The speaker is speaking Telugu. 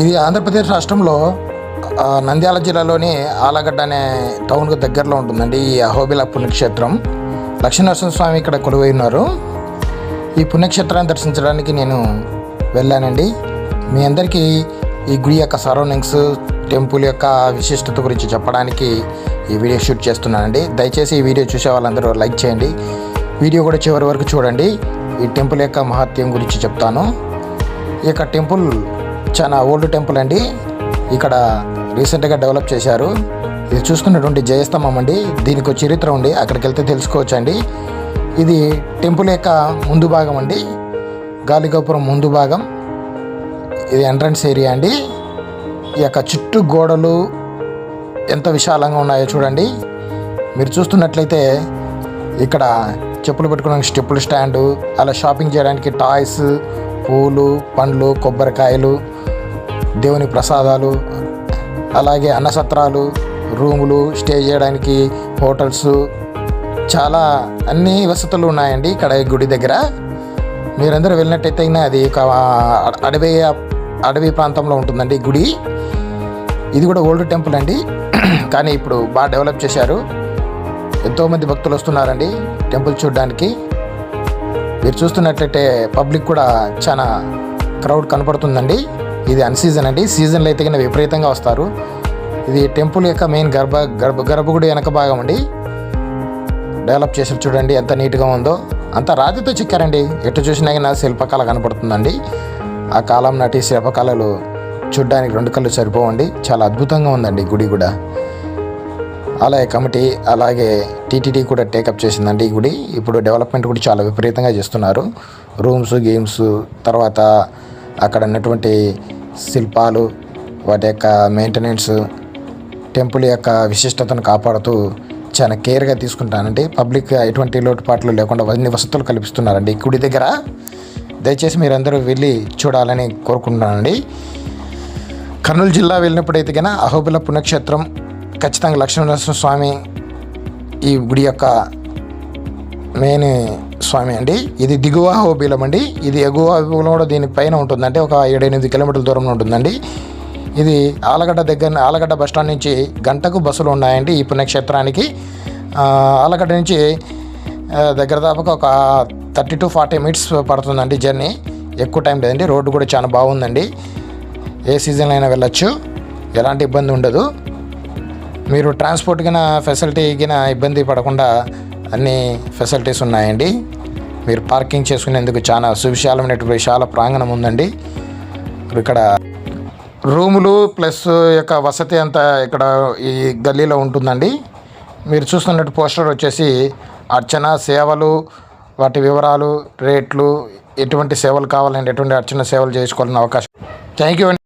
ఇది ఆంధ్రప్రదేశ్ రాష్ట్రంలో నంద్యాల జిల్లాలోని ఆలగడ్డ అనే టౌన్కు దగ్గరలో ఉంటుందండి ఈ అహోబిల పుణ్యక్షేత్రం. లక్ష్మీనరసింహ స్వామి ఇక్కడ కొలువై ఉన్నారు. ఈ పుణ్యక్షేత్రాన్ని దర్శించడానికి నేను వెళ్ళానండి. మీ అందరికీ ఈ గుడి యొక్క సరౌండింగ్స్ టెంపుల్ యొక్క విశిష్టత గురించి చెప్పడానికి ఈ వీడియో షూట్ చేస్తున్నానండి. దయచేసి ఈ వీడియో చూసే వాళ్ళందరూ లైక్ చేయండి. వీడియో కూడా చివరి వరకు చూడండి. ఈ టెంపుల్ యొక్క మహత్యం గురించి చెప్తాను. ఈ యొక్క టెంపుల్ చాలా ఓల్డ్ టెంపుల్ అండి. ఇక్కడ రీసెంట్గా డెవలప్ చేశారు. ఇది చూసుకున్నటువంటి జయస్తంభం అండి. దీనికి ఒక చరిత్ర ఉంది. అక్కడికి వెళ్తే తెలుసుకోవచ్చు అండి ఇది టెంపుల్ యొక్క ముందు భాగం అండి. గాలిగోపురం ముందు భాగం. ఇది ఎంట్రన్స్ ఏరియా అండి. ఈ యొక్క చుట్టూ గోడలు ఎంత విశాలంగా ఉన్నాయో చూడండి. మీరు చూస్తున్నట్లయితే ఇక్కడ చెప్పులు పెట్టుకోవడానికి స్టెప్పులు స్టాండు అలా షాపింగ్ చేయడానికి టాయ్స్ పూలు పండ్లు కొబ్బరికాయలు దేవుని ప్రసాదాలు అలాగే అన్నసత్రాలు రూములు స్టే చేయడానికి హోటల్స్ చాలా అన్ని వసతులు ఉన్నాయండి ఇక్కడ ఈ గుడి దగ్గర. మీరందరూ వెళ్ళినట్టయితే అయినా అది ఒక అడవి అడవి ప్రాంతంలో ఉంటుందండి గుడి. ఇది కూడా ఓల్డ్ టెంపుల్ అండి. కానీ ఇప్పుడు బాగా డెవలప్ చేశారు. ఎంతోమంది భక్తులు వస్తున్నారండి. టెంపుల్ చూడడానికి. మీరు చూస్తున్నట్లయితే పబ్లిక్ కూడా చాలా క్రౌడ్ కనపడుతుందండి. ఇది అన్సీజన్ అండి. సీజన్లో అయితే కన్నా విపరీతంగా వస్తారు. ఇది టెంపుల్ యొక్క మెయిన్ గర్భ గర్భ గర్భగుడి వెనక భాగం అండి. డెవలప్ చేసి చూడండి ఎంత నీట్గా ఉందో. అంత రాతితో చెక్కారండి. ఎటు చూసినా కానీ శిల్పకళ కనపడుతుందండి. ఆ కాలం నాటి శిల్పకళలు చూడ్డానికి రెండు కళ్ళు సరిపోవండి. చాలా అద్భుతంగా ఉందండి గుడి కూడా. అలాగే కమిటీ అలాగే టీటీడీ కూడా టేకప్ చేసిందండి ఈ గుడి. ఇప్పుడు డెవలప్మెంట్ కూడా చాలా విపరీతంగా చేస్తున్నారు. రూమ్స్ గేమ్స్ తర్వాత అక్కడ ఉన్నటువంటి శిల్పాలు వాటి యొక్క మెయింటెనెన్స్ టెంపుల్ యొక్క విశిష్టతను కాపాడుతూ చాలా కేర్గా తీసుకుంటానండి. పబ్లిక్ ఎటువంటి లోటుపాట్లు లేకుండా అన్ని వసతులు కల్పిస్తున్నారండి ఈ గుడి దగ్గర. దయచేసి మీరందరూ వెళ్ళి చూడాలని కోరుకుంటున్నానండి. కర్నూలు జిల్లా వెళ్ళినప్పుడైతే కన్నా అహోబిల పుణ్యక్షేత్రం ఖచ్చితంగా లక్ష్మీనరసింహ స్వామి ఈ గుడి యొక్క మెయిన్ స్వామి అండి. ఇది దిగువ హోబీలం అండి. ఇది ఎగువ హోబీలం కూడా దీని పైన ఉంటుందంటే ఒక ఏడెనిమిది కిలోమీటర్ల దూరంలో ఉంటుందండి. ఇది ఆలగడ్డ దగ్గర ఆలగడ్డ బస్ స్టాండ్ నుంచి గంటకు బస్సులు ఉన్నాయండి ఈ పుణ్యక్షేత్రానికి. ఆలగడ్డ నుంచి దగ్గర దాపక ఒక థర్టీ టు ఫార్టీ మినిట్స్ పడుతుందండి జర్నీ. ఎక్కువ టైం లేదండి. రోడ్డు కూడా చాలా బాగుందండి. ఏ సీజన్లో అయినా వెళ్ళచ్చు. ఎలాంటి ఇబ్బంది ఉండదు. మీరు ట్రాన్స్పోర్ట్ కిన ఫెసిలిటీ కిన ఇబ్బంది పడకుండా అన్ని ఫెసిలిటీస్ ఉన్నాయండి. మీరు పార్కింగ్ చేసుకునేందుకు చాలా సువిశాలమైనటువంటి విశాల ప్రాంగణం ఉందండి. ఇక్కడ రూములు ప్లస్ యొక్క వసతి అంతా ఇక్కడ ఈ గల్లీలో ఉంటుందండి. మీరు చూస్తున్నట్టు పోస్టర్ వచ్చేసి అర్చన సేవలు వాటి వివరాలు రేట్లు ఎటువంటి సేవలు కావాలంటే ఎటువంటి అర్చన సేవలు చేసుకోవాలని అవకాశం. థ్యాంక్ యూ అండి.